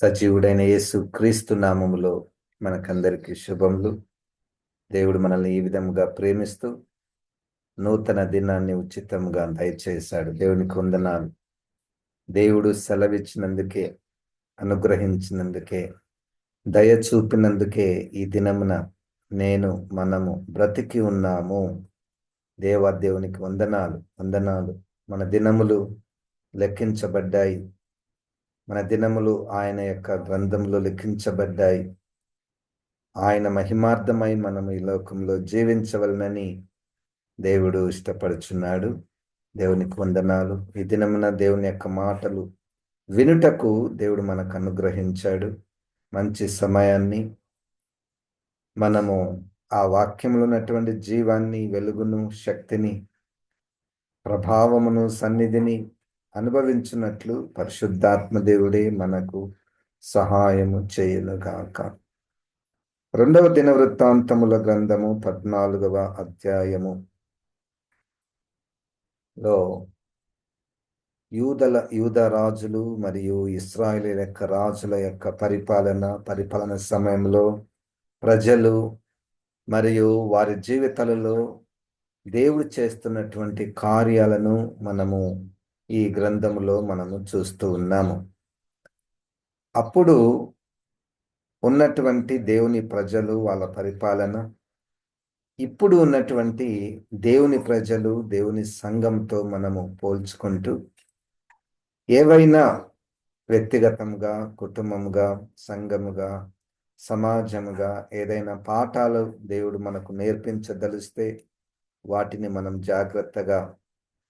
సజీవుడైన యేసు క్రీస్తు నామములో మనకందరికీ శుభములు. దేవుడు మనల్ని ఈ విధముగా ప్రేమిస్తూ నూతన దినాన్ని ఉచితంగా దయచేశాడు. దేవునికి వందనాలు. దేవుడు సెలవిచ్చినందుకే అనుగ్రహించినందుకే దయ చూపినందుకే ఈ దినమున నేను మనము బ్రతికి ఉన్నాము. దేవా దేవునికి వందనాలు. వందనాలు. మన దినములు లెక్కించబడ్డాయి. మన దినములు ఆయన యొక్క గ్రంథంలో లిఖించబడ్డాయి. ఆయన మహిమార్థమై మనం ఈ లోకంలో జీవించవలనని దేవుడు ఇష్టపడుచున్నాడు. దేవునికి వందనాలు. ఈ దినమున దేవుని యొక్క మాటలు వినుటకు దేవుడు మనకు అనుగ్రహించాడు. మంచి సమయాన్ని మనము ఆ వాక్యంలో ఉన్నటువంటి జీవాన్ని వెలుగును శక్తిని ప్రభావమును సన్నిధిని అనుభవించినట్లు పరిశుద్ధాత్మ దేవుడే మనకు సహాయము చేయనుగాక. రెండవ దిన వృత్తాంతముల గ్రంథము పద్నాలుగవ అధ్యాయము. లో యూదల యూద రాజులు మరియు ఇస్రాయల్ యొక్క రాజుల యొక్క పరిపాలన పరిపాలన సమయంలో ప్రజలు మరియు వారి జీవితాలలో దేవుడు చేస్తున్నటువంటి కార్యాలను మనము ఈ గ్రంథములో మనము చూస్తూ ఉన్నాము. అప్పుడు ఉన్నటువంటి దేవుని ప్రజలు వాళ్ళ పరిపాలన ఇప్పుడు ఉన్నటువంటి దేవుని ప్రజలు దేవుని సంఘంతో మనము పోల్చుకుంటూ ఏవైనా వ్యక్తిగతంగా కుటుంబముగా సంఘముగా సమాజముగా ఏదైనా పాఠాలు దేవుడు మనకు నేర్పించదలిస్తే వాటిని మనం జాగ్రత్తగా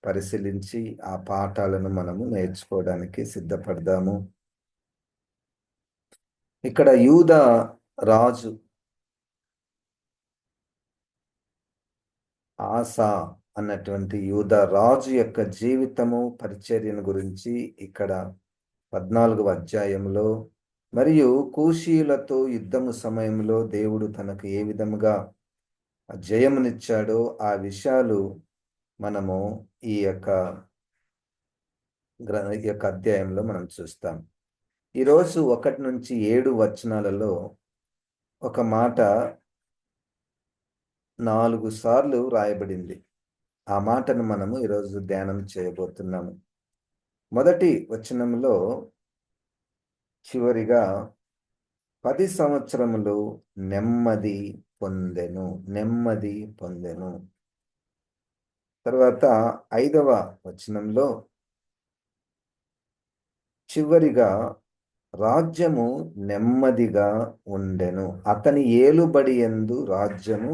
పరిశీలించి ఆ పాఠాలను మనము నేర్చుకోవడానికి సిద్ధపడదాము. ఇక్కడ యూద రాజు ఆశ అన్నటువంటి యూద రాజు యొక్క జీవితము పరిచర్యను గురించి ఇక్కడ పద్నాలుగవ అధ్యాయంలో మరియు కూషీలతో యుద్ధము సమయంలో దేవుడు తనకు ఏ విధముగా జయమునిచ్చాడో ఆ విషయాలు మనము ఈ యొక్క గ్ర ఈ యొక్క అధ్యాయంలో మనం చూస్తాం. ఈరోజు ఒకటి నుంచి ఏడు వచనాలలో ఒక మాట నాలుగు సార్లు రాయబడింది ఆ మాటను మనము ఈరోజు ధ్యానం చేయబోతున్నాము. మొదటి వచనంలో చివరిగా పది సంవత్సరములు నెమ్మది పొందెను నెమ్మది పొందెను. తర్వాత ఐదవ వచనంలో చివరిగా రాజ్యము నెమ్మదిగా ఉండెను. అతని ఏలుబడి ఎందు రాజ్యము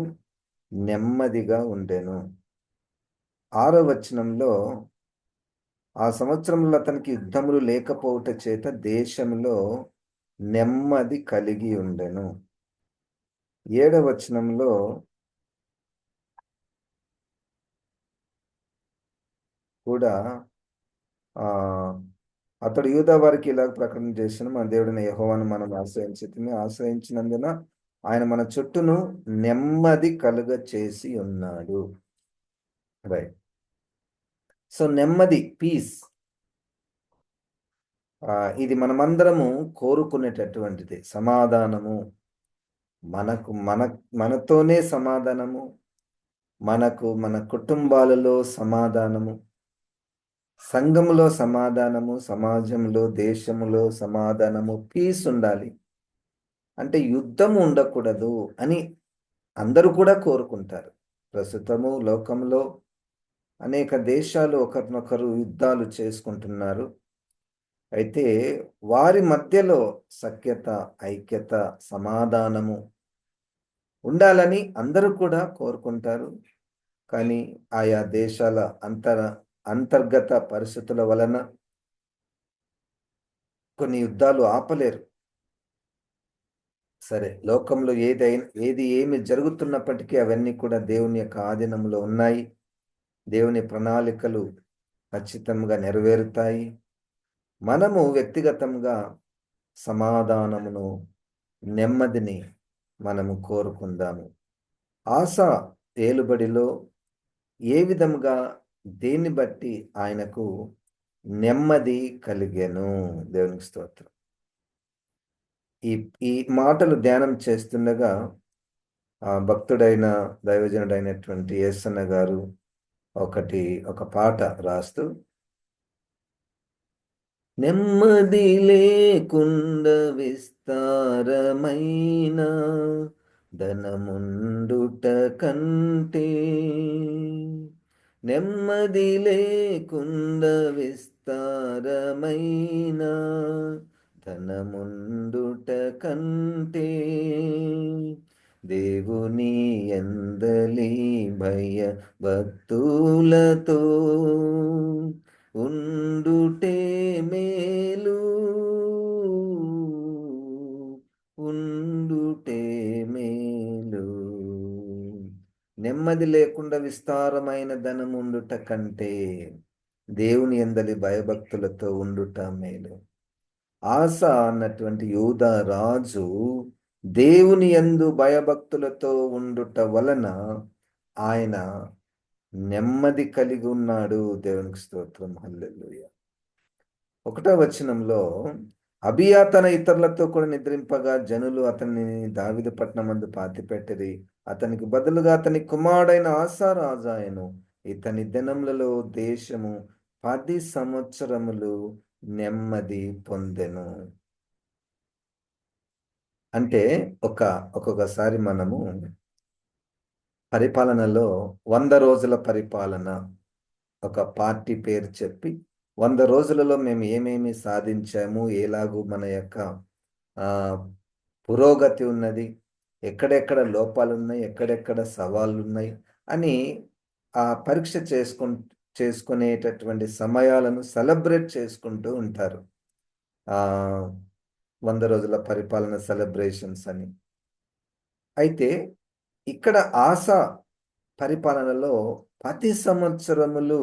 నెమ్మదిగా ఉండెను. ఆరో వచనంలో ఆ సంవత్సరంలో అతనికి యుద్ధములు లేకపోవట చేత దేశంలో నెమ్మది కలిగి ఉండెను. ఏడవ కూడా అతడు యూదా వారికి ఇలాగ ప్రకటన చేసిన మన దేవుడిని యహోవాను మనం ఆశ్రయించి ఆశ్రయించినందున ఆయన మన చుట్టూను నెమ్మది కలుగ చేసి ఉన్నాడు. రైట్. సో నెమ్మది పీస్. ఇది మనమందరము కోరుకునేటటువంటిది. సమాధానము. మనకు మన మనతోనే సమాధానము. మనకు మన కుటుంబాలలో సమాధానము. సంఘములో సమాధానము సమాజంలో దేశంలో సమాధానము పీస్ ఉండాలి. అంటే యుద్ధము ఉండకూడదు అని అందరూ కూడా కోరుకుంటారు. ప్రస్తుతము లోకంలో అనేక దేశాలు ఒకరినొకరు యుద్ధాలు చేసుకుంటున్నారు. అయితే వారి మధ్యలో సఖ్యత ఐక్యత సమాధానము ఉండాలని అందరూ కూడా కోరుకుంటారు. కానీ ఆయా దేశాల అంతర అంతర్గత పరిస్థితుల వలన కొన్ని యుద్ధాలు ఆపలేరు. సరే లోకంలో ఏదైనా ఏది ఏమి జరుగుతున్నప్పటికీ అవన్నీ కూడా దేవుని యొక్క ఆధీనంలో ఉన్నాయి. దేవుని ప్రణాళికలు ఖచ్చితంగా నెరవేరుతాయి. మనము వ్యక్తిగతంగా సమాధానమును నెమ్మదిని మనము కోరుకుందాము. ఆశ ఏలుబడిలో ఏ విధముగా దీన్ని బట్టి ఆయనకు నెమ్మది కలిగాను. దేవునికి స్తోత్రం. ఈ ఈ మాటలు ధ్యానం చేస్తుండగా ఆ భక్తుడైన దైవజనుడైనటువంటి యేసన్న గారు ఒకటి ఒక పాట రాస్తూ నెమ్మది లేకుండ విస్తారమైన ధనముండుట కంటే నెమ్మది లేకుండ విస్తారమైన ధనముండుట కంటే దేవుని ఎందలి భయ భక్తులతో ఉండుటే మేలు. నెమ్మది లేకుండా విస్తారమైన ధనం ఉండుట కంటే దేవుని ఎందలి భయభక్తులతో ఉండుట మేలు. ఆశ అన్నటువంటి యూదా రాజు దేవుని ఎందు భయభక్తులతో ఉండుట వలన ఆయన నెమ్మది కలిగి ఉన్నాడు. దేవునికి స్తోత్రం. హల్లెలూయ. ఒకటో వచనంలో అబియా తన ఇతరులతో కూడా నిద్రింపగా జనులు అతనిని దావిద పట్నమందు పాతిపెట్టిరి. అతనికి బదులుగా అతని కుమారుడైన ఆశారాజాయను ఇతని దినములలో దేశము పది సంవత్సరములు నెమ్మది పొందెను. అంటే ఒక ఒక్కొక్కసారి మనము పరిపాలనలో వంద రోజుల పరిపాలన ఒక పార్టీ పేరు చెప్పి వంద రోజులలో మేము ఏమేమి సాధించాము? ఎలాగూ మన యొక్క పురోగతి ఉన్నది? ఎక్కడెక్కడ లోపాలు ఉన్నాయి ఎక్కడెక్కడ సవాళ్ళు ఉన్నాయి అని ఆ పరీక్ష చేసుకు చేసుకునేటటువంటి సమయాలను సెలబ్రేట్ చేసుకుంటూ ఉంటారు. వంద రోజుల పరిపాలన సెలబ్రేషన్స్ అని. అయితే ఇక్కడ ఆశ పరిపాలనలో ప్రతి సంవత్సరములు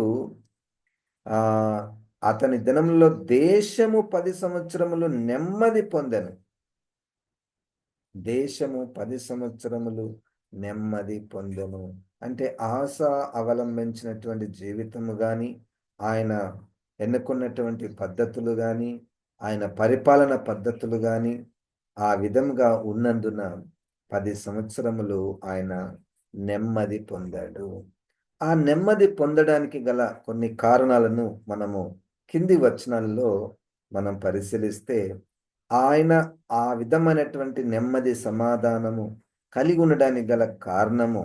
అతని దినంలో దేశము పది సంవత్సరములు నెమ్మది పొందెను. దేశము పది సంవత్సరములు నెమ్మది పొందెను. అంటే ఆశ అవలంబించినటువంటి జీవితము కానీ ఆయన ఎన్నుకున్నటువంటి పద్ధతులు కానీ ఆయన పరిపాలన పద్ధతులు కానీ ఆ విధంగా ఉన్నందున పది సంవత్సరములు ఆయన నెమ్మది పొందాడు. ఆ నెమ్మది పొందడానికి గల కొన్ని కారణాలను మనము కింది వచనాల్లో మనం పరిశీలిస్తే ఆయన ఆ విధమైనటువంటి నెమ్మది సమాధానము కలిగి ఉండడానికి గల కారణము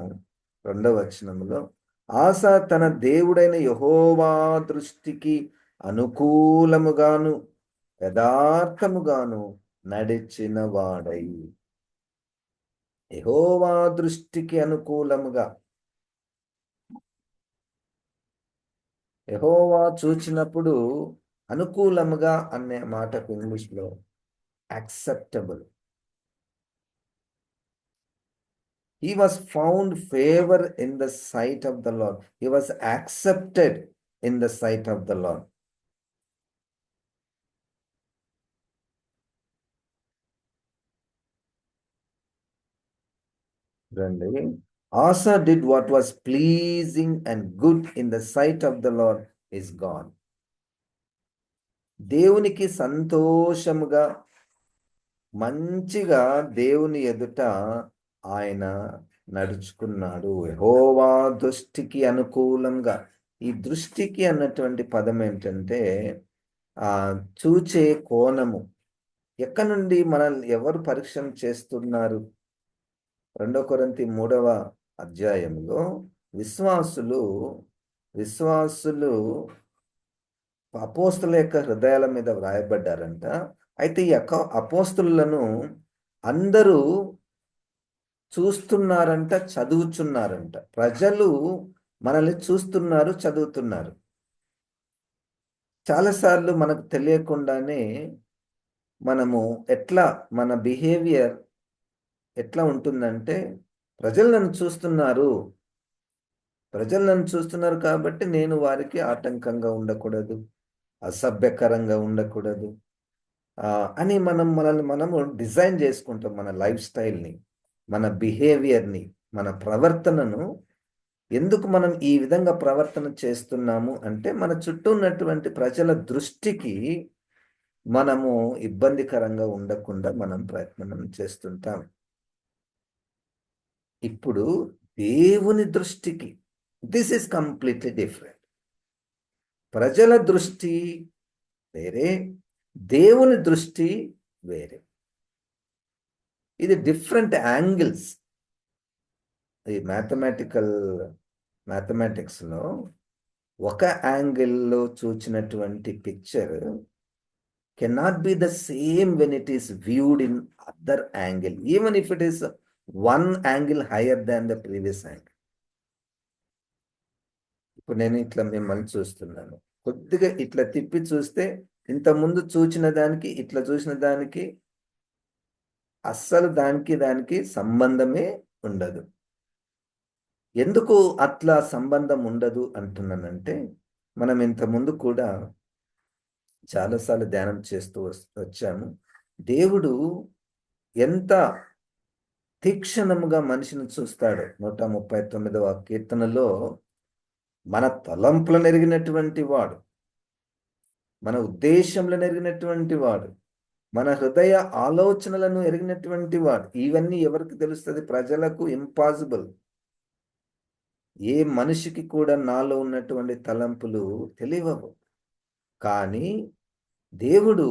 రెండవ వచనంలో ఆశ తన దేవుడైన యహోవా దృష్టికి అనుకూలముగాను యథార్థముగాను నడిచిన వాడై యహోవా దృష్టికి అనుకూలముగా ఎహోవా చూచినప్పుడు అనుకూలముగా అనే మాట ఇంగ్లీష్లో acceptable he was found favour in the sight of the Lord he was accepted in the sight of the Lord రండి. Asa did what was pleasing and good in the sight of the Lord is God దేవునికి సంతోషముగా మంచిగా దేవుని ఎదుట ఆయన నడుచుకున్నాడు. హోవా దృష్టికి అనుకూలంగా. ఈ దృష్టికి అన్నటువంటి పదం ఏంటంటే ఆ చూచే కోణము. ఎక్కడి నుండి మనల్ని ఎవరు పరీక్ష చేస్తున్నారు? రెండో కొరంతి మూడవ అధ్యాయంలో విశ్వాసులు విశ్వాసులు అపోస్తుల యొక్క హృదయాల మీద వ్రాయబడ్డారంట. అయితే ఈ అక అపోస్తులను అందరూ చూస్తున్నారంట చదువుచున్నారంట. ప్రజలు మనల్ని చూస్తున్నారు చదువుతున్నారు. చాలాసార్లు మనకు తెలియకుండానే మనము ఎట్లా మన బిహేవియర్ ఎట్లా ఉంటుందంటే ప్రజలు నన్ను చూస్తున్నారు. ప్రజలు నన్ను చూస్తున్నారు కాబట్టి నేను వారికి ఆటంకంగా ఉండకూడదు అసభ్యకరంగా ఉండకూడదు అని మనం మనల్ని మనము డిజైన్ చేసుకుంటాం మన లైఫ్ స్టైల్ని మన బిహేవియర్ని మన ప్రవర్తనను. ఎందుకు మనం ఈ విధంగా ప్రవర్తన చేస్తున్నాము అంటే మన చుట్టూ ఉన్నటువంటి ప్రజల దృష్టికి మనము ఇబ్బందికరంగా ఉండకుండా మనం ప్రయత్నం చేస్తుంటాం. ఇప్పుడు దేవుని దృష్టికి దిస్ ఇస్ కంప్లీట్లీ డిఫరెంట్ ప్రజల దృష్టి వేరే దేవుని దృష్టి వేరే. ఇది డిఫరెంట్ యాంగిల్స్ ఈ మ్యాథమెటికల్ మ్యాథమెటిక్స్లో ఒక యాంగిల్లో చూచినటువంటి picture cannot be the same when it is viewed in other angle even if it is one angle higher than the previous angle ఇప్పుడు నేను ఇట్లా మిమ్మల్ని చూస్తున్నాను. కొద్దిగా ఇట్లా తిప్పి చూస్తే ఇంత ముందు దానికి ఇట్లా చూసిన దానికి అస్సలు దానికి దానికి సంబంధమే ఉండదు. ఎందుకు అట్లా సంబంధం ఉండదు అంటున్నానంటే మనం ఇంతకుముందు ముందు కూడా చాలాసార్లు ధ్యానం చేస్తూ వచ్చాము. దేవుడు ఎంత తీక్షణముగా మనిషిని చూస్తాడు. నూట ముప్పై తొమ్మిదవ కీర్తనలో మన తలంపులు నెరిగినటువంటి వాడు మన ఉద్దేశంలో నెరిగినటువంటి వాడు మన హృదయ ఆలోచనలను ఎరిగినటువంటి వాడు. ఇవన్నీ ఎవరికి తెలుస్తుంది? ప్రజలకు ఇంపాసిబుల్ ఏ మనిషికి కూడా నాలో ఉన్నటువంటి తలంపులు తెలియవు. కానీ దేవుడు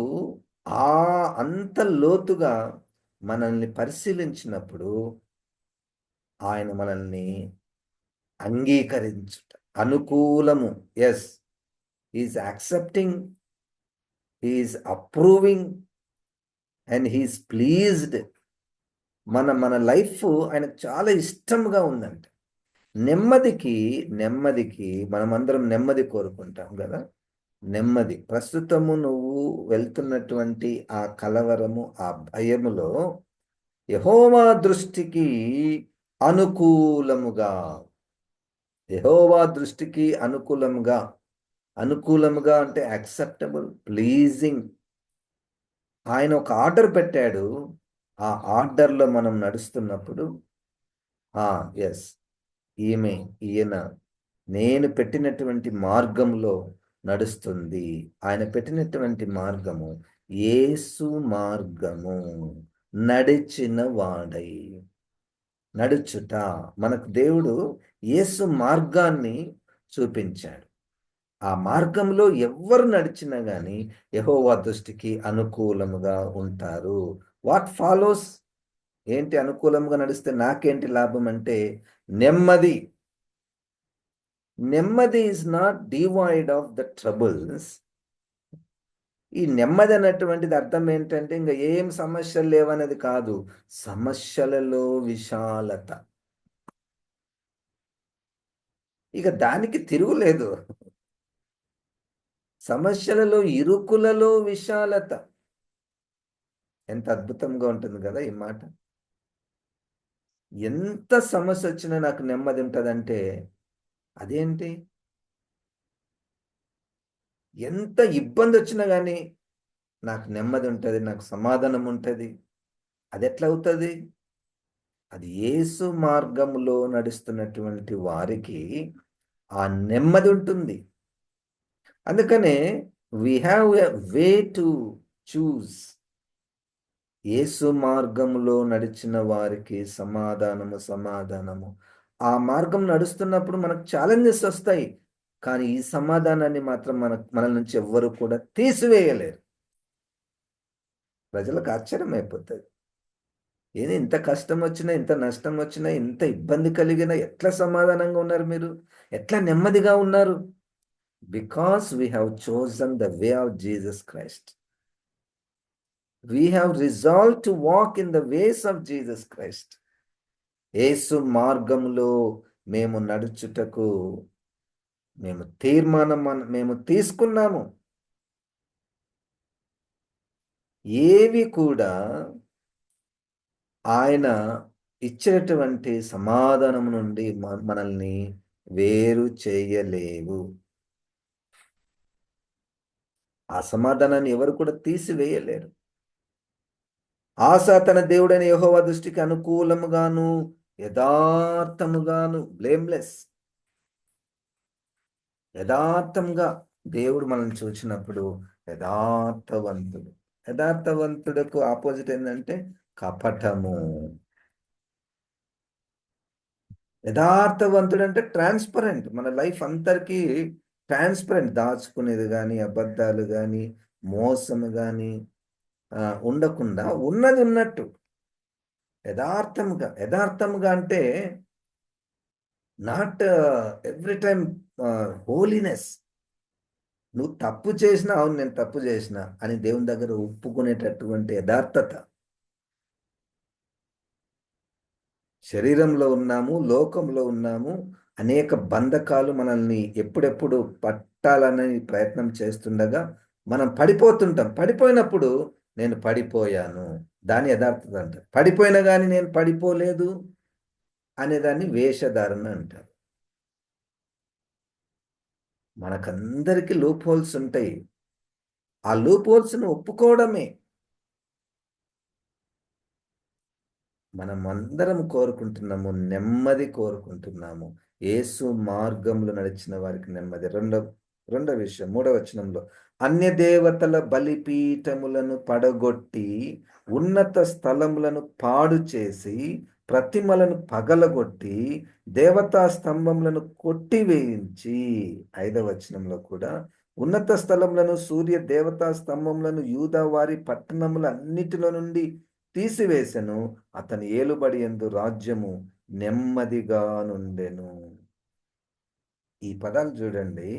ఆ అంత లోతుగా మనల్ని పరిశీలించినప్పుడు ఆయన మనల్ని అంగీకరించుట అనుకూలము. Yes is accepting is approving and he's pleased మన మన లైఫ్ ఆయనకు చాలా ఇష్టంగా ఉందంట. నెమ్మదికి నెమ్మదికి మనమందరం నెమ్మది కోరుకుంటాం కదా? నెమ్మది. ప్రస్తుతము నువ్వు వెళ్తున్నటువంటి ఆ కలవరము ఆ భయములో యహోవా దృష్టికి అనుకూలముగా యహోవా దృష్టికి అనుకూలముగా అనుకూలముగా అంటే యాక్సెప్టబుల్ ప్లీజింగ్ ఆయన ఒక ఆర్డర్ పెట్టాడు. ఆ ఆర్డర్లో మనం నడుస్తున్నప్పుడు ఎస్ ఈమె ఈయన నేను పెట్టినటువంటి మార్గంలో నడుస్తుంది. ఆయన పెట్టినటువంటి మార్గము ఏసు మార్గము. నడిచిన వాడై. నడుచుట. మనకు దేవుడు యేసు మార్గాన్ని చూపించాడు. ఆ మార్గంలో ఎవరు నడిచినా కానీ యహోవా దృష్టికి అనుకూలముగా ఉంటారు. What follows? ఏంటి అనుకూలంగా నడిస్తే నాకేంటి లాభం అంటే నెమ్మది. నెమ్మది is not devoid of the troubles ఈ నెమ్మది అన్నటువంటిది అర్థం ఏంటంటే ఇంకా ఏం సమస్యలు లేవనేది కాదు సమస్యలలో విశాలత. ఇక దానికి తిరుగులేదు. సమస్యలలో ఇరుకులలో విశాలత. ఎంత అద్భుతంగా ఉంటుంది కదా ఈ మాట. ఎంత సమస్య వచ్చినా నాకు నెమ్మది ఉంటుందంటే అదేంటి? ఎంత ఇబ్బంది వచ్చినా కానీ నాకు నెమ్మది ఉంటుంది నాకు సమాధానం ఉంటుంది అది ఎట్లా అవుతుంది అది ఏసు మార్గంలో నడుస్తున్నటువంటి వారికి ఆ నెమ్మది ఉంటుంది అందుకనే we have a way to choose Yesu మార్గంలో నడిచిన వారికి సమాధానము సమాధానము. ఆ మార్గం నడుస్తున్నప్పుడు మనకు ఛాలెంజెస్ వస్తాయి. కానీ ఈ సమాధానాన్ని మాత్రం మన మన నుంచి ఎవ్వరు కూడా తీసివేయలేరు. ప్రజలకు ఆశ్చర్యం అయిపోతుంది. ఏది ఇంత కష్టం వచ్చినా ఇంత నష్టం వచ్చినా ఇంత ఇబ్బంది కలిగినా ఎట్లా సమాధానంగా ఉన్నారు మీరు? ఎట్లా నెమ్మదిగా ఉన్నారు? Because we have chosen the way of Jesus Christ we have resolve to walk in the ways of Jesus Christ యేసు మార్గంలో మేము నడుచుటకు మేము తీర్మానం మేము తీసుకున్నాము. ఏవి కూడా ఆయన ఇచ్చినటువంటి సమాధానం నుండి మనల్ని వేరు చేయలేవు. ఆ సమాధానాన్ని ఎవరు కూడా తీసివేయలేరు. ఆశ తన దేవుడైన యహోవా దృష్టికి అనుకూలముగాను యథార్థముగాను బ్లేమ్లెస్ యథార్థంగా దేవుడు మనల్ని చూసినప్పుడు యథార్థవంతుడు. యథార్థవంతుడకు ఆపోజిట్ ఏంటంటే కపటము. యథార్థవంతుడు అంటే ట్రాన్స్పరెంట్ మన లైఫ్ అందరికీ ట్రాన్స్పరెంట్ దాచుకునేది కానీ అబద్ధాలు కానీ మోసము కానీ ఉండకుండా ఉన్నది ఉన్నట్టు. యథార్థంగా యథార్థముగా అంటే నాట్ ఎవ్రీ టైం హోలీనెస్ నువ్వు తప్పు చేసినా అవును నేను తప్పు చేసిన అని దేవుని దగ్గర ఒప్పుకునేటటువంటి యథార్థత. శరీరంలో ఉన్నాము లోకంలో ఉన్నాము అనేక బంధకాలు మనల్ని ఎప్పుడెప్పుడు పట్టాలని ప్రయత్నం చేస్తుండగా మనం పడిపోతుంటాం. పడిపోయినప్పుడు నేను పడిపోయాను. దాని యథార్థత అంటారు. పడిపోయినా కానీ నేను పడిపోలేదు అనేదాన్ని వేషధారణ అంటారు. మనకందరికీ లూప్ హోల్స్ ఉంటాయి. ఆ లూప్ హోల్స్ను ఒప్పుకోవడమే. మనం అందరం కోరుకుంటున్నాము నెమ్మది కోరుకుంటున్నాము. ఏసు మార్గంలో నడిచిన వారికి నెమ్మది. రెండవ రెండో విషయం మూడవ వచనంలో అన్య దేవతల బలిపీఠములను పడగొట్టి ఉన్నత స్థలములను పాడు చేసి ప్రతిమలను పగలగొట్టి దేవతా స్తంభములను కొట్టివేయించి ఐదవ వచనంలో కూడా ఉన్నత స్థలములను సూర్య దేవతా స్తంభములను యూదావారి పట్టణములన్నిటిలో పట్టణముల అన్నిటిలో నుండి తీసివేసెను. అతని ఏలుబడి ఎందు రాజ్యము నెమ్మదిగా నుండెను. ఈ పదాలు చూడండి.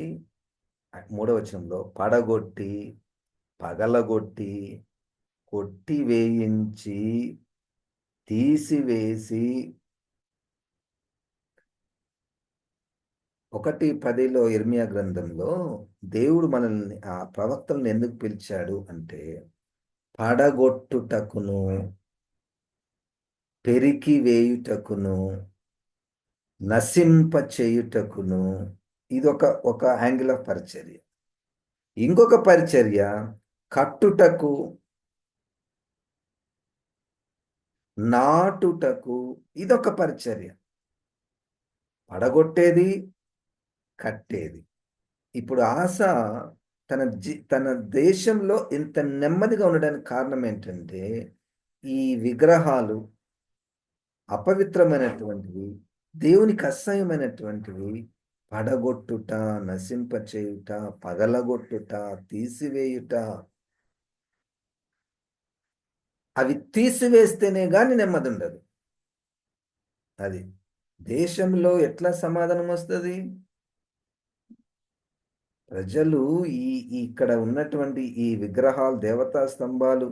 మూడవ వచనంలో పడగొట్టి పగలగొట్టి కొట్టి వేయించి తీసివేసి ఒకటి పదిలో ఇర్మియా గ్రంథంలో దేవుడు మనల్ని ఆ ప్రవక్తలను ఎందుకు పిలిచాడు అంటే పడగొట్టుటకును పెరికి వేయుటకును నశింప చేయుటకును ఇది ఒక ఒక యాంగిల్ ఆఫ్ పరిచర్య. ఇంకొక పరిచర్య కట్టుటకు నాటుటకు ఇదొక పరిచర్య. పడగొట్టేది కట్టేది. ఇప్పుడు ఆశ తన జీ తన దేశంలో ఇంత నెమ్మదిగా ఉండడానికి కారణం ఏంటంటే ఈ విగ్రహాలు అపవిత్రమైనటువంటివి దేవునికి అసహ్యమైనటువంటివి పడగొట్టుట నశింపచేయుట పగలగొట్టుట తీసివేయుట. అవి తీసివేస్తేనే కానీ నెమ్మది ఉండదు అది దేశంలో ఎట్లా సమాధానం వస్తుంది? ప్రజలు ఈ ఇక్కడ ఉన్నటువంటి ఈ విగ్రహాలు దేవతా స్తంభాలు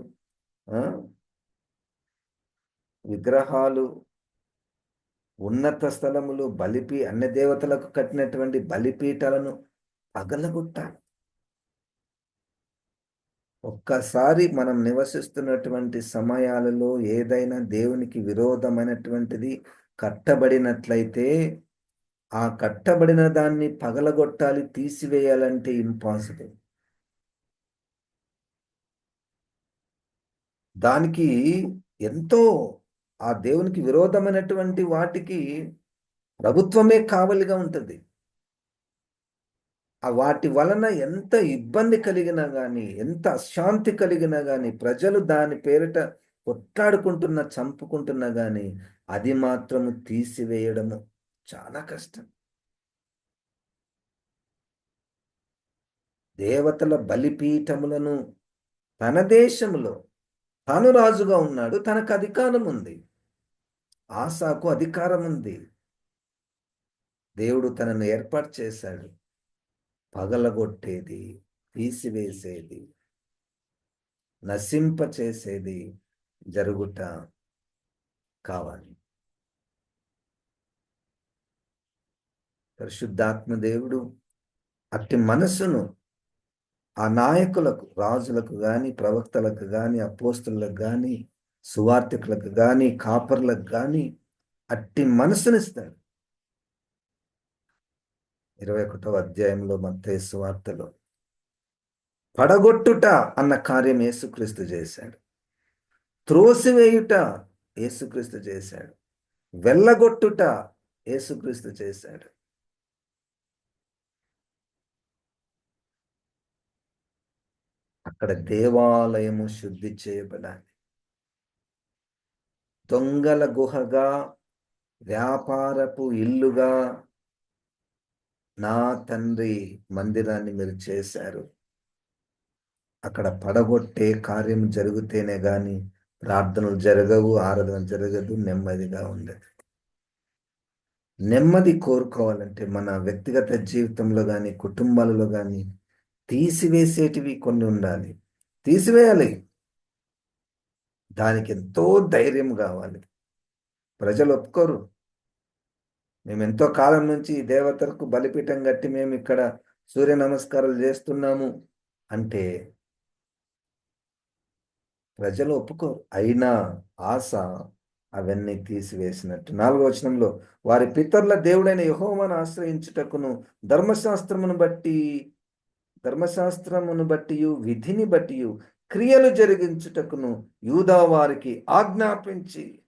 విగ్రహాలు ఉన్నత స్థలములు బలిపీ అన్ని దేవతలకు కట్టినటువంటి బలిపీఠాలను పగలగొట్టాలి. ఒక్కసారి మనం నివసిస్తున్నటువంటి సమయాలలో ఏదైనా దేవునికి విరోధమైనటువంటిది కట్టబడినట్లయితే ఆ కట్టబడిన దాన్ని పగలగొట్టాలి తీసివేయాలంటే ఇంపాసిబుల్ దానికి ఎంతో ఆ దేవునికి విరోధమైనటువంటి వాటికి ప్రభుత్వమే కావలిగా ఉంటుంది. ఆ వాటి వలన ఎంత ఇబ్బంది కలిగినా కానీ ఎంత అశాంతి కలిగినా కానీ ప్రజలు దాని పేరిట కొట్లాడుకుంటున్నా చంపుకుంటున్నా కానీ అది మాత్రము తీసివేయడము చాలా కష్టం. దేవతల బలిపీఠములను తన దేశంలో తాను రాజుగా ఉన్నాడు తనకు అధికారం ఉంది ఆశాకు అధికారం ఉంది. దేవుడు తనను ఏర్పాటు చేశాడు. పగలగొట్టేది తీసివేసేది నశింప చేసేది జరుగుట కావాలి. పరిశుద్ధాత్మ దేవుడు అట్టి మనసును ఆ నాయకులకు రాజులకు కానీ ప్రవక్తలకు కానీ అపోస్తులకు కానీ సువార్థికులకు కానీ కాపర్లకు కానీ అట్టి మనసునిస్తాడు. ఇరవై ఒకటో అధ్యాయంలో మత్తయ్య సువార్తలో పడగొట్టుట అన్న కార్యం యేసుక్రీస్తు చేశాడు. త్రోసివేయుట యేసుక్రీస్తు చేశాడు. వెళ్ళగొట్టుట యేసుక్రీస్తు చేశాడు. అక్కడ దేవాలయము శుద్ధి చేయబడాలి. దొంగల గుహగా వ్యాపారపు ఇల్లుగా నా తండ్రి మందిరాన్ని మీరు చేశారు. అక్కడ పడగొట్టే కార్యం జరిగితేనే గాని ప్రార్థనలు జరగవు ఆరాధన జరగదు నెమ్మదిగా ఉండదు. నెమ్మది కోరుకోవాలంటే మన వ్యక్తిగత జీవితంలో కానీ కుటుంబాలలో కానీ తీసివేసేటివి కొన్ని ఉండాలి. తీసివేయాలి. దానికి ఎంతో ధైర్యం కావాలి. ప్రజలు ఒప్పుకోరు మేము ఎంతో కాలం నుంచి దేవతలకు బలిపీఠం కట్టి మేము ఇక్కడ సూర్య నమస్కారాలు చేస్తున్నాము అంటే ప్రజలు ఒప్పుకోరు. అయినా ఆశ అవన్నీ తీసివేసినట్టు. నాలుగో వచనంలో వారి పితరుల దేవుడైన యహోమను ఆశ్రయించుటకును ధర్మశాస్త్రమును బట్టి ధర్మశాస్త్రమును బట్టి విధిని బట్టి క్రియలు జరిగించుటకును యూదా వారికి ఆజ్ఞాపించి.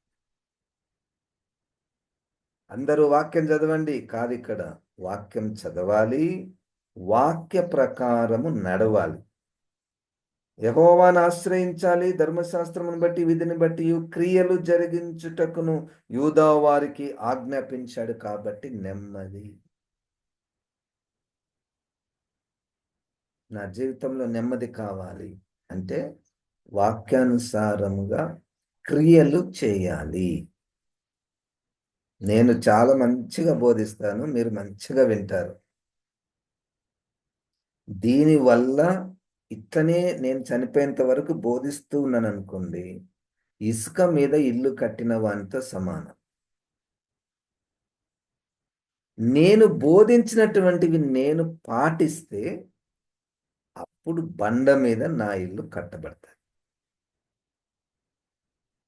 అందరూ వాక్యం చదవండి. కాదు ఇక్కడ వాక్యం చదవాలి. వాక్య ప్రకారము నడవాలి. యహోవాను ఆశ్రయించాలి. ధర్మశాస్త్రమును బట్టి విధిని బట్టి క్రియలు జరిగించుటకును యూదా వారికి ఆజ్ఞాపించాడు కాబట్టి నెమ్మది. నా జీవితంలో నెమ్మది కావాలి. అంటే వాక్యానుసారముగా క్రియలు చేయాలి. నేను చాలా మంచిగా బోధిస్తాను మీరు మంచిగా వింటారు. దీనివల్ల ఇట్లనే నేను చనిపోయేంత వరకు బోధిస్తూ ఉన్నాను అనుకోండి ఇసుక మీద ఇల్లు కట్టిన వానితో సమానం. నేను బోధించినటువంటివి నేను పాటిస్తే అప్పుడు బండ మీద నా ఇల్లు కట్టబడతాయి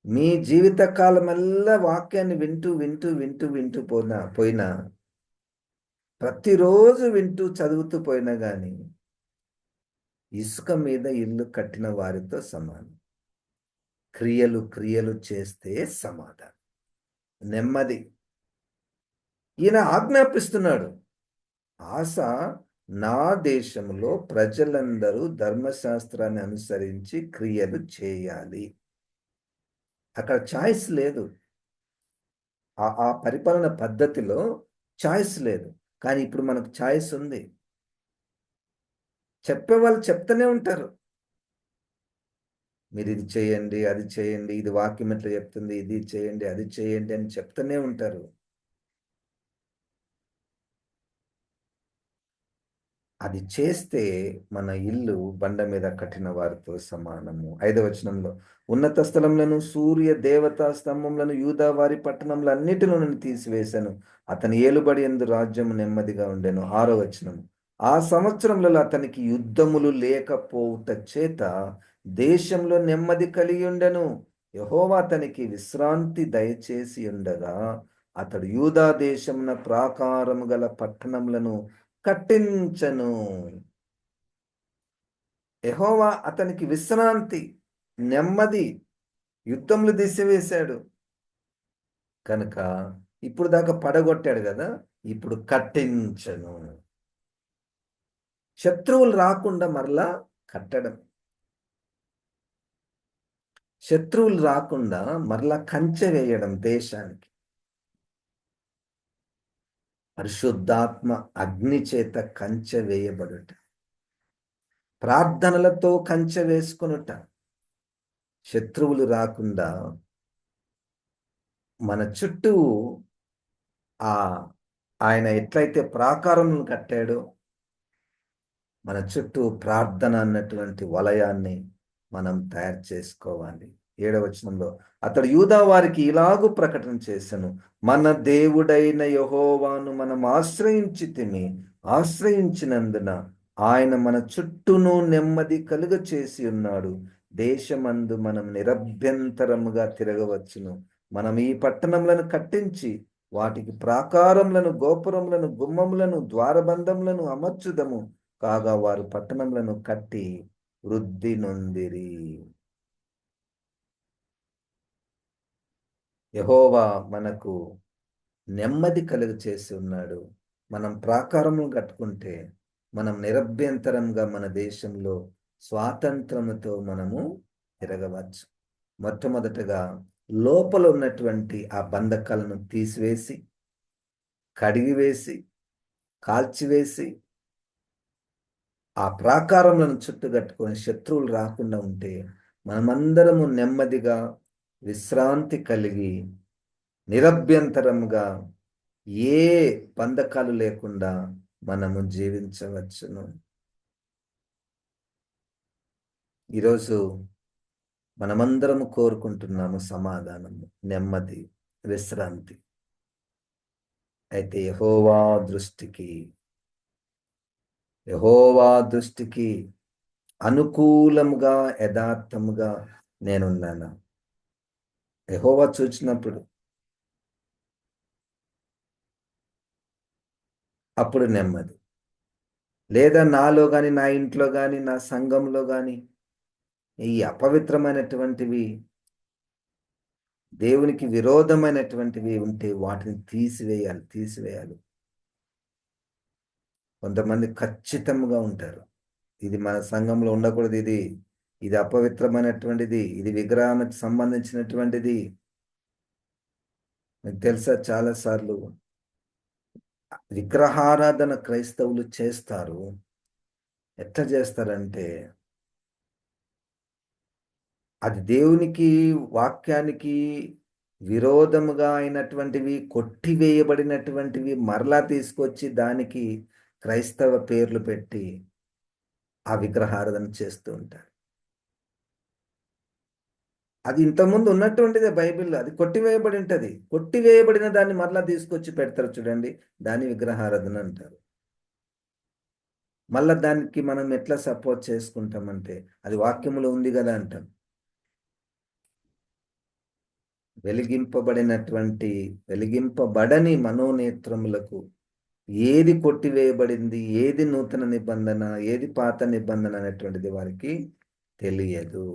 మీ జీవిత కాలమల్లా వాక్యాన్ని వింటూ వింటూ వింటూ వింటూ పోయినా పోయినా ప్రతిరోజు వింటూ చదువుతూ పోయినా కానీ ఇసుక మీద ఇల్లు కట్టిన వారితో సమానం. క్రియలు క్రియలు చేస్తే సమాధానం. నెమ్మది. ఈయన ఆజ్ఞాపిస్తున్నాడు. ఆశ నా దేశంలో ప్రజలందరూ ధర్మశాస్త్రాన్ని అనుసరించి క్రియలు చేయాలి. అక్కడ ఛాయిస్ లేదు. ఆ పరిపాలన పద్ధతిలో ఛాయిస్ లేదు. కానీ ఇప్పుడు మనకు ఛాయిస్ ఉంది. చెప్పే వాళ్ళు చెప్తూనే ఉంటారు. మీరు ఇది చేయండి అది చేయండి ఇది వాక్యం ఎట్లా చెప్తుంది ఇది చేయండి అది చేయండి అని చెప్తూనే ఉంటారు. అది చేస్తే మన ఇల్లు బండ మీద కట్టిన వారితో సమానము. ఐదవ వచనంలో ఉన్నత స్థలంలో సూర్య దేవతా స్తంభంలను యూదా వారి పట్టణంలో అన్నిటిలో తీసివేశాను. అతని ఏలుబడి ఎందు రాజ్యము నెమ్మదిగా ఉండెను. ఆరో వచనము ఆ సంవత్సరంలో అతనికి యుద్ధములు లేకపోవుట చేత దేశంలో నెమ్మది కలిగి ఉండెను. యహోవా అతనికి విశ్రాంతి దయచేసి ఉండగా అతడు యూదా దేశమున ప్రాకారము గల పట్టణములను కట్టించను. యహోవా అతనికి విశ్రాంతి నెమ్మది యుద్ధంలో దిశవేశాడు కనుక ఇప్పుడు దాకా పడగొట్టాడు కదా ఇప్పుడు కట్టించను. శత్రువులు రాకుండా మరలా కట్టడం. శత్రువులు రాకుండా మరలా కంచె వేయడం దేశానికి. పరిశుద్ధాత్మ అగ్ని చేత కంచె వేయబడుట. ప్రార్థనలతో కంచె వేసుకొనుట. శత్రువులు రాకుండా మన చుట్టూ ఆ ఆయన ఎట్లయితే ప్రాకారములను కట్టాడో మన చుట్టూ ప్రార్థన అన్నటువంటి వలయాన్ని మనం తయారు చేసుకోవాలి. ఏడవచనంలో అతడు యూదా వారికి ఇలాగూ ప్రకటన చేశాను మన దేవుడైన యహోవాను మనం ఆశ్రయించి తిని ఆశ్రయించినందున ఆయన మన చుట్టూను నెమ్మది కలుగ చేసి ఉన్నాడు. దేశమందు మనం నిరభ్యంతరముగా తిరగవచ్చును. మనం ఈ పట్టణములను కట్టించి వాటికి ప్రాకారములను గోపురములను గుమ్మములను ద్వారబంధములను అమర్చుదము. కాగా వారు పట్టణములను కట్టి వృద్ధి నొందిరి. యహోవా మనకు నెమ్మది కలుగు చేసి ఉన్నాడు. మనం ప్రాకారము కట్టుకుంటే మనం నిరభ్యంతరంగా మన దేశంలో స్వాతంత్రముతో మనము తిరగవచ్చు. మొట్టమొదటగా లోపల ఉన్నటువంటి ఆ బంధకాలను తీసివేసి కడిగివేసి కాల్చివేసి ఆ ప్రాకారములను చుట్టుకట్టుకొని శత్రువులు రాకుండా ఉంటే మనమందరము నెమ్మదిగా విశ్రాంతి కలిగి నిరభ్యంతరముగా ఏ బంధకాలు లేకుండా మనము జీవించవచ్చును. ఈరోజు మనమందరము కోరుకుంటున్నాము సమాధానము నెమ్మది విశ్రాంతి. అయితే యహోవా దృష్టికి యహోవా దృష్టికి అనుకూలముగా యథార్థముగా నేనున్నాను? యహోవా చూచినప్పుడు. అప్పుడు నెమ్మది. లేదా నాలో కానీ నా ఇంట్లో కానీ నా సంఘంలో కానీ ఈ అపవిత్రమైనటువంటివి దేవునికి విరోధమైనటువంటివి ఉంటే వాటిని తీసివేయాలి తీసివేయాలి. కొంతమంది ఖచ్చితంగా ఉంటారు. ఇది మన సంఘంలో ఉండకూడదు ఇది. ఇది అపవిత్రమైనటువంటిది ఇది విగ్రహానికి సంబంధించినటువంటిది. మీకు తెలుసా చాలాసార్లు విగ్రహారాధన క్రైస్తవులు చేస్తారు. ఎట్లా చేస్తారంటే అది దేవునికి వాక్యానికి విరోధముగా అయినటువంటివి కొట్టివేయబడినటువంటివి మరలా తీసుకొచ్చి దానికి క్రైస్తవ పేర్లు పెట్టి ఆ విగ్రహారాధన చేస్తూ ఉంటారు. అది ఇంతకుముందు ఉన్నటువంటిదే బైబిల్లో. అది కొట్టివేయబడి ఉంటుంది. కొట్టివేయబడిన దాన్ని మరలా తీసుకొచ్చి పెడతారు చూడండి. దాన్ని విగ్రహారాధన అంటారు. మళ్ళా దానికి మనం ఎట్లా సపోర్ట్ చేసుకుంటామంటే అది వాక్యములో ఉంది కదా అంటాం. వెలిగింపబడినటువంటి వెలిగింపబడని మనోనేత్రములకు ఏది కొట్టివేయబడింది ఏది నూతన నిబంధన ఏది పాత నిబంధన అనేటువంటిది వారికి తెలియదు.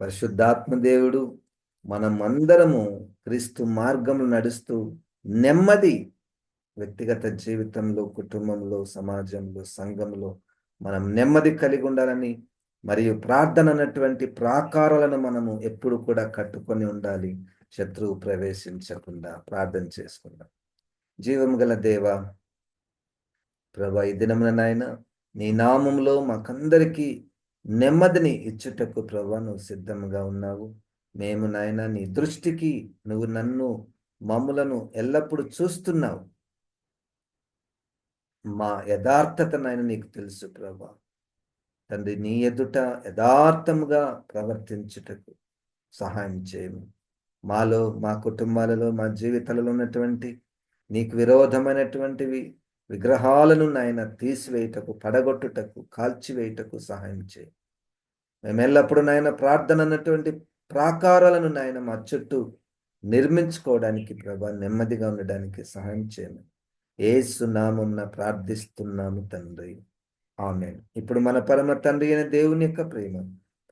పరిశుద్ధాత్మ దేవుడు మనమందరము క్రీస్తు మార్గంలో నడుస్తూ నెమ్మది వ్యక్తిగత జీవితంలో కుటుంబంలో సమాజంలో సంఘంలో మనం నెమ్మది కలిగి ఉండాలని మరియు ప్రార్థన అన్నటువంటి ప్రాకారాలను మనము ఎప్పుడు కూడా కట్టుకొని ఉండాలి. శత్రువు ప్రవేశించకుండా ప్రార్థన చేసుకుందాం. జీవం గల దేవ ప్రభా ఈ దినమున నాయన నీ నామంలో మాకందరికీ నెమ్మదిని ఇచ్చుటకు ప్రభా నువ్వు సిద్ధంగా ఉన్నావు. మేము నాయన నీ దృష్టికి నువ్వు నన్ను మమ్ములను ఎల్లప్పుడూ చూస్తున్నావు. మా యథార్థత నాయన నీకు తెలుసు ప్రభా. తండ్రి నీ ఎదుట యథార్థముగా ప్రవర్తించుటకు సహాయం చేయము. మాలో మా కుటుంబాలలో మా జీవితాలలో ఉన్నటువంటి నీకు విరోధమైనటువంటివి విగ్రహాలను నాయన తీసివేయుటకు పడగొట్టుటకు కాల్చివేయుటకు సహాయం చేయి. మేము ఎల్లప్పుడూ నాయన ప్రార్థన అన్నటువంటి ప్రాకారాలను నాయన మా చుట్టూ నిర్మించుకోవడానికి ప్రభా నెమ్మదిగా ఉండడానికి సహాయం చేయను ఏసు సునామం ప్రార్థిస్తున్నాము తండ్రి. ఆమె ఇప్పుడు మన పరమ తండ్రి అయిన దేవుని యొక్క ప్రేమ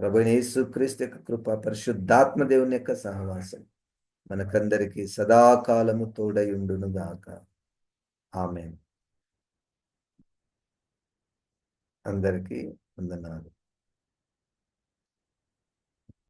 ప్రభు యేసు క్రీస్తు యొక్క కృప పరిశుద్ధాత్మ దేవుని యొక్క సహవాసం మనకందరికీ సదాకాలము తోడయుండును గాక ఆమె అందరికీ వందనాలు.